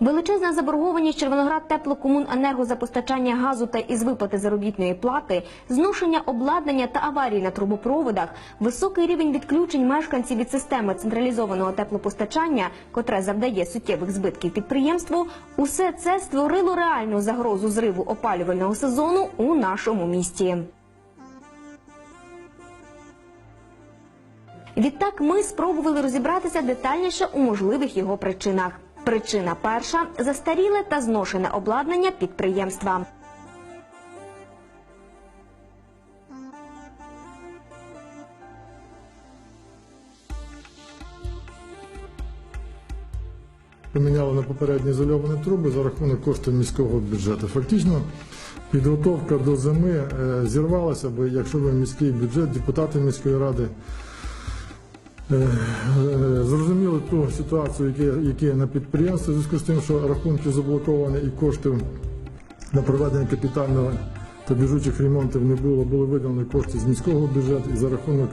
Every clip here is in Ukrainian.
Величезна заборгованість Червоноград теплокомуненерго за постачання газу та із виплати заробітної плати, зношення обладнання та аварії на трубопроводах, високий рівень відключень мешканців від системи централізованого теплопостачання, котре завдає суттєвих збитків підприємству, усе це створило реальну загрозу зриву опалювального сезону у нашому місті. Відтак ми спробували розібратися детальніше у можливих його причинах. Причина перша застаріле та зношене обладнання підприємства. Поміняли на попередні ізольовані труби за рахунок коштів міського бюджету. Фактично, підготовка до зими е, зірвалася, бо якщо ви міський бюджет, депутати міської ради зрозуміли ту ситуацію, яка є на підприємстві, в зв'язку з тим, що рахунки заблоковані і коштів на проведення капітального та біжучих ремонтів не було, були виділені кошти з міського бюджету, і за рахунок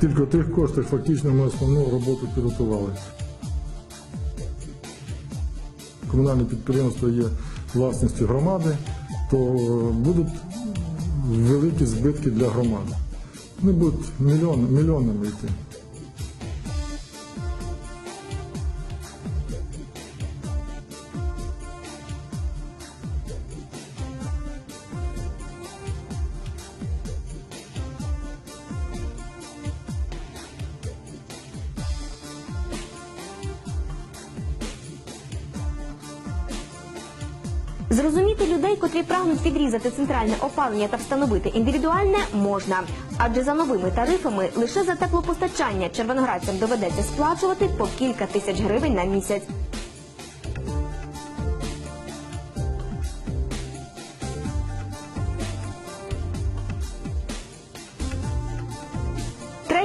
тільки тих коштів фактично ми основну роботу підготували. комунальне підприємство є власністю громади, то е, будуть великі збитки для громади. Вони будуть мільйон, мільйонами йти. Зрозуміти людей, котрі прагнуть відрізати центральне опалення та встановити індивідуальне, можна. Адже за новими тарифами лише за теплопостачання червоноградцям доведеться сплачувати по кілька тисяч гривень на місяць.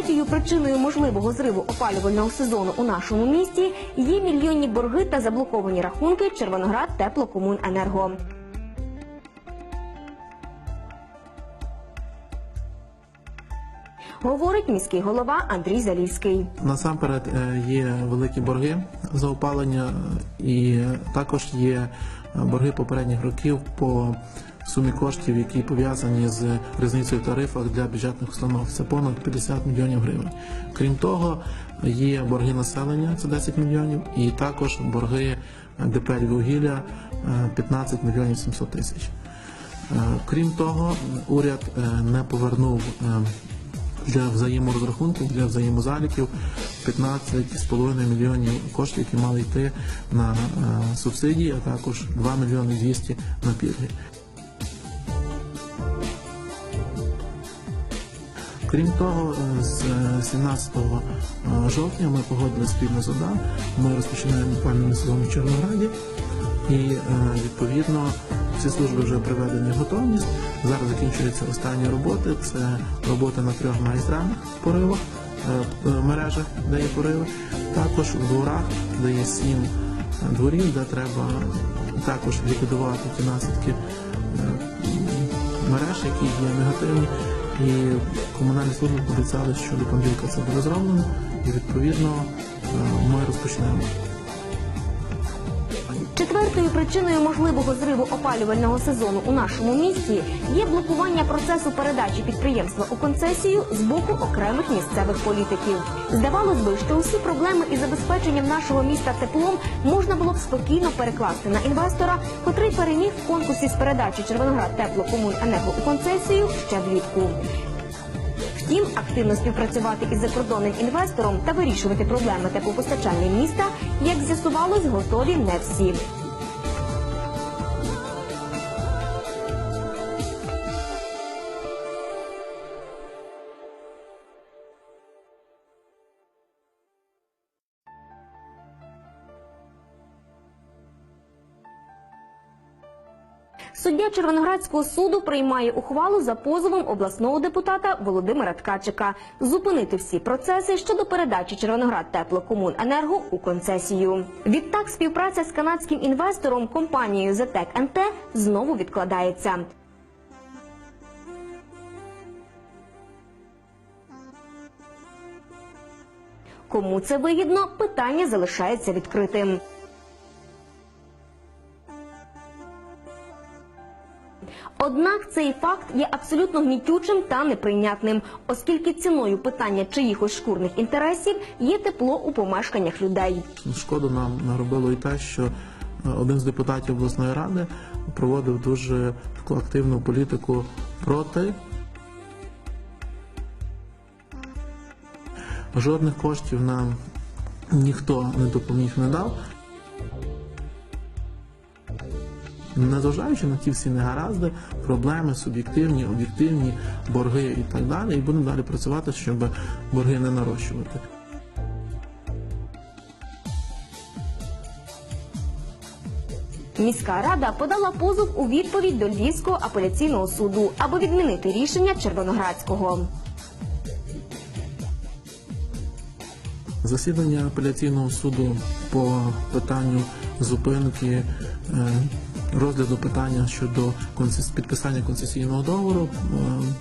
Третьою причиною можливого зриву опалювального сезону у нашому місті є мільйонні борги та заблоковані рахунки Червоноград Теплокомуненерго. Говорить міський голова Андрій Залівський. Насамперед е, є великі борги за опалення, і також є борги попередніх років по сумі коштів, які пов'язані з різницею тарифах для бюджетних установ. Це понад 50 мільйонів гривень. Крім того, є борги населення, це 10 мільйонів, і також борги ДП «Львіввугілля» е, 15 мільйонів 700 тисяч. Е, Крім того, уряд е, не повернув е, для взаєморозрахунків, для взаємозаліків 15,5 мільйонів коштів, які мали йти на субсидії, а також 2 мільйони 200 на пільги. Крім того, е, з е, 17 е, жовтня ми погодили спільно з ОДА. Ми розпочинаємо опалювальний сезон у Чорнограді. І е, відповідно всі служби вже приведені в готовність. Зараз закінчуються останні роботи. Це роботи на трьох магістральних поривах, е, е, мережах, де є пориви. Також в дворах, де є сім е, дворів, де треба також ліквідувати ті наслідки е, мереж, які є негативні. І комунальні служби пообіцяли, що до понеділка це буде зроблено, і відповідно е, ми розпочнемо. Четвертою причиною можливого зриву опалювального сезону у нашому місті є блокування процесу передачі підприємства у концесію з боку окремих місцевих політиків. Здавалось би, що усі проблеми із забезпеченням нашого міста теплом можна було б спокійно перекласти на інвестора, котрий переміг в конкурсі з передачі Червоноград теплокомуненерго у концесію ще влітку. Втім, активно співпрацювати із закордонним інвестором та вирішувати проблеми теплопостачання міста, як з'ясувалось, готові не всі. Суддя Червоноградського суду приймає ухвалу за позовом обласного депутата Володимира Ткачика зупинити всі процеси щодо передачі Червоноград теплокомуненерго у концесію. Відтак співпраця з канадським інвестором компанією ЗТЕК НТ знову відкладається. Кому це вигідно, питання залишається відкритим. Однак цей факт є абсолютно гнітючим та неприйнятним, оскільки ціною питання чиїхось шкурних інтересів є тепло у помешканнях людей. Шкоду нам наробило і те, що е, один з депутатів обласної ради проводив дуже таку активну політику проти. Жодних коштів нам ніхто не допоміг не дав. Незважаючи на ті всі негаразди, проблеми суб'єктивні, об'єктивні, борги і так далі, і будемо далі працювати, щоб борги не нарощувати. Міська рада подала позов у відповідь до Львівського апеляційного суду, аби відмінити рішення Червоноградського. Засідання апеляційного суду по питанню зупинки е, розгляду питання щодо підписання концесійного договору е,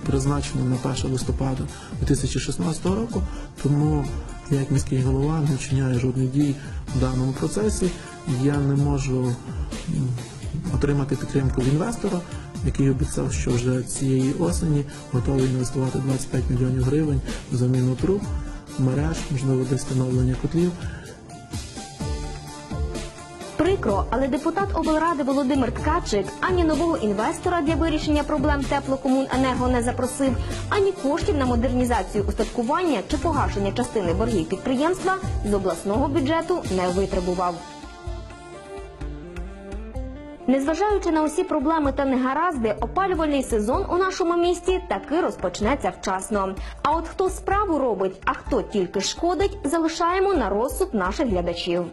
призначено на 1 листопада 2016 року. Тому як міський голова, не вчиняю жодних дій в даному процесі. Я не можу отримати підтримку в інвестора, який обіцяв, що вже цієї осені готовий інвестувати 25 мільйонів гривень в заміну труб, мереж, можливо, десь встановлення котлів. Прикро, але депутат облради Володимир Ткачик ані нового інвестора для вирішення проблем теплокомуненерго не запросив, ані коштів на модернізацію устаткування чи погашення частини боргів підприємства з обласного бюджету не витребував. Незважаючи на усі проблеми та негаразди, опалювальний сезон у нашому місті таки розпочнеться вчасно. А от хто справу робить, а хто тільки шкодить, залишаємо на розсуд наших глядачів.